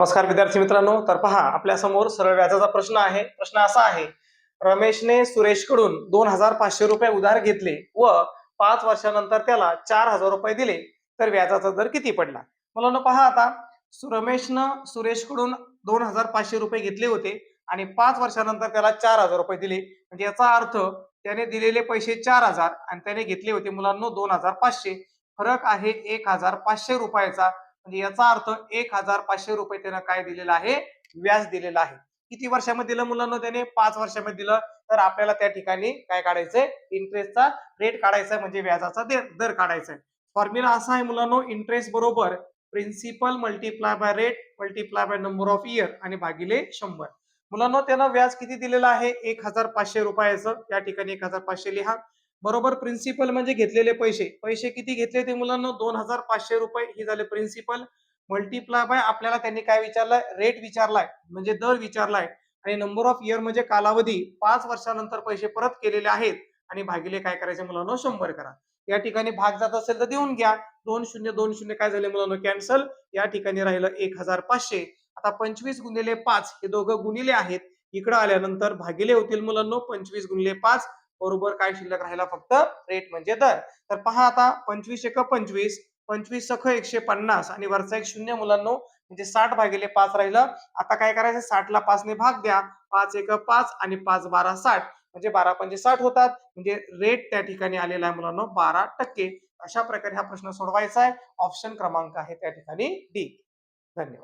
नमस्कार विद्यार्थी मित्रांनो तर पहा आपल्यासमोर सरळ व्याजाचा प्रश्न आहे. प्रश्न असा आहे रमेशने सुरेशकडून दोन हजार पाचशे रुपये उधार घेतले व पाच वर्षानंतर त्याला चार हजार रुपये दिले तर व्याजाचा दर किती पडला? मुलांना पहा आता रमेशनं सुरेशकडून दोन हजार पाचशे रुपये घेतले होते आणि पाच वर्षानंतर त्याला चार हजार रुपये दिले. म्हणजे याचा अर्थ त्याने दिलेले पैसे चार हजार आणि त्याने घेतले होते मुलांना दोन हजार पाचशे फरक आहे एक हजार पाचशे रुपयाचा. म्हणजे याचा अर्थ एक हजार पाचशे रुपये त्यानं काय दिलेलं आहे? व्याज दिलेलं आहे. किती वर्षामध्ये दिलं मुलांना त्याने? पाच वर्षामध्ये दिलं. तर आपल्याला त्या ठिकाणी काय काढायचंय? इंटरेस्टचा रेट काढायचा म्हणजे व्याजाचा दर काढायचा आहे फॉर्म्युला असा आहे मुलांनो इंटरेस्ट बरोबर principal multiply by rate multiply by number of year आणि भागिले शंभर. मुलांना त्यानं व्याज किती दिलेलं आहे? एक हजार पाचशे रुपयाचं. या ठिकाणी एक हजार पाचशे लिहा. बरोबर प्रिन्सिपल म्हणजे घेतलेले पैसे. पैसे किती घेतले ते मुलांना? दोन हजार पाचशे रुपये. हे झाले प्रिन्सिपल मल्टिप्लाय बाय आपल्याला त्यांनी काय विचारलाय? रेट विचारलाय. म्हणजे दर विचारलाय. आणि नंबर ऑफ इयर म्हणजे कालावधी. पाच वर्षानंतर पैसे परत केलेले आहेत. आणि भागिले काय करायचे मुलांना? शंभर करा. या ठिकाणी भाग जात असेल तर देऊन घ्या. दोन शून्य दोन शून्य काय झाले मुलांना? कॅन्सल या ठिकाणी राहिलं एक हजार पाचशे. आता पंचवीस गुणिले पाच हे दोघं गुणिले आहेत. इकडं आल्यानंतर भागिले होतील मुलांना पंचवीस गुणिले पाच. बरोबर काय शिल्लक राहिला फक्त रेट म्हणजे दर. तर पहा आता पंचवीस एक पंचवीस पंचवीस सख एकशे पन्नास आणि वरचा एक शून्य मुलांनो म्हणजे साठ भागिले पाच राहिलं. आता काय करायचं? साठला पाचने भाग द्या. पाच एक पाच आणि पाच बारा साठ. म्हणजे बारा पंचे साठ होतात. म्हणजे रेट त्या ठिकाणी आलेला आहे मुलांनो बारा टक्के. अशा प्रकारे हा प्रश्न सोडवायचा आहे. ऑप्शन क्रमांक आहे त्या ठिकाणी डी धन्यवाद.